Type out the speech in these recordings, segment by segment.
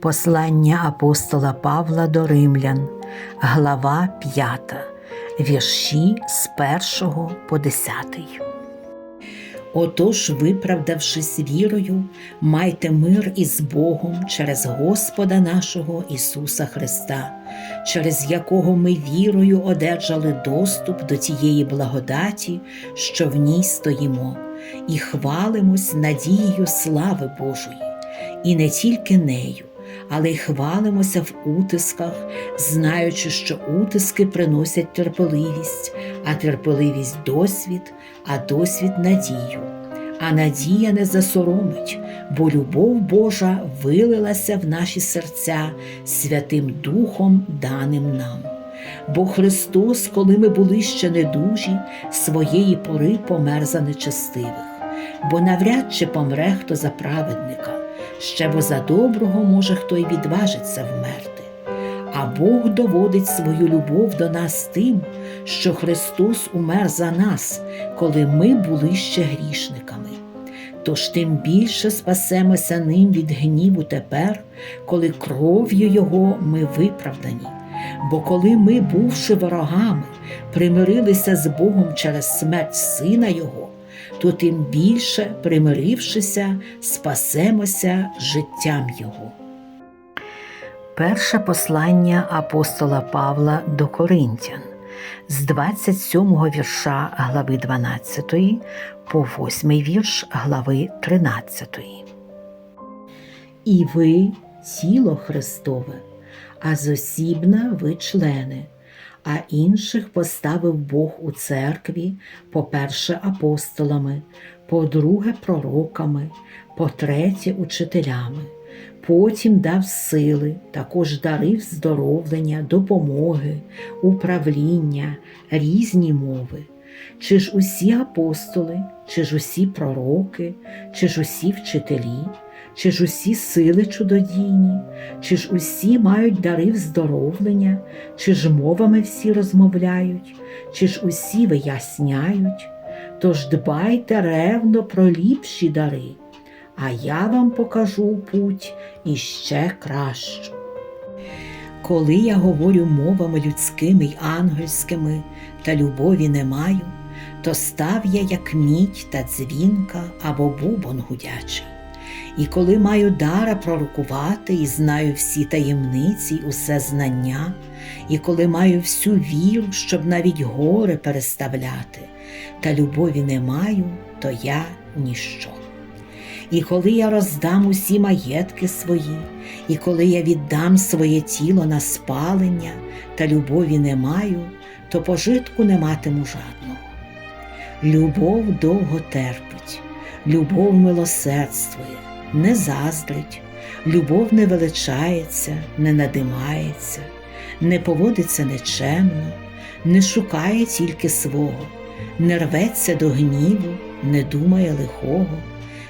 Послання апостола Павла до Римлян, глава 5, вірші з 1 по 10. Отож, виправдавшись вірою, майте мир із Богом через Господа нашого Ісуса Христа, через якого ми вірою одержали доступ до тієї благодаті, що в ній стоїмо, і хвалимось надією слави Божої, і не тільки нею, але й хвалимося в утисках, знаючи, що утиски приносять терпеливість, а терпеливість досвід, а досвід надію. А надія не засоромить, бо любов Божа вилилася в наші серця Святим Духом, даним нам. Бо Христос, коли ми були ще недужі, своєї пори помер за нечестивих, бо навряд чи помре хто за праведника, ще бо за доброго може хто й відважиться вмерти. А Бог доводить свою любов до нас тим, що Христос умер за нас, коли ми були ще грішниками. Тож тим більше спасемося ним від гніву тепер, коли кров'ю Його ми виправдані. Бо коли ми, бувши ворогами, примирилися з Богом через смерть Сина Його, то тим більше, примирившися, спасемося життям Його. Перше послання апостола Павла до Коринтян з 27 вірша глави 12 по 8 вірш глави 13. І ви тіло Христове, а зосібна ви члени, а інших поставив Бог у церкві, по-перше, апостолами, по-друге, пророками, по-третє, учителями. Потім дав сили, також дарив здоровлення, допомоги, управління, різні мови. Чи ж усі апостоли, чи ж усі пророки, чи ж усі вчителі, чи ж усі сили чудодійні, чи ж усі мають дари вздоровлення, чи ж мовами всі розмовляють, чи ж усі виясняють, тож дбайте ревно про ліпші дари а я вам покажу путь іще кращу. Коли я говорю мовами людськими й ангельськими та любові не маю, то став я, як мідь та дзвінка або бубон гудячий. І коли маю дара пророкувати і знаю всі таємниці, й усе знання, і коли маю всю віру, щоб навіть гори переставляти, та любові не маю, то я ніщо. І коли я роздам усі маєтки свої, і коли я віддам своє тіло на спалення та любові не маю, то пожитку не матиму жадного. Любов довго терпить, любов милосердствує, не заздрить, любов не величається, не надимається, не поводиться нечемно, не шукає тільки свого, не рветься до гніву, не думає лихого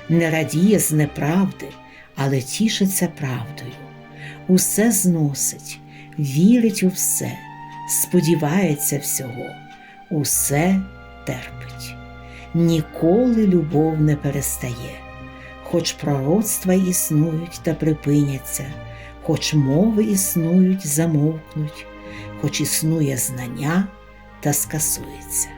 не радіє з неправди, але тішиться правдою, усе зносить, вірить у все, сподівається всього, усе терпить. Ніколи любов не перестає, хоч пророцтва існують та припиняться, хоч мови існують, замовкнуть, хоч існує знання та скасується.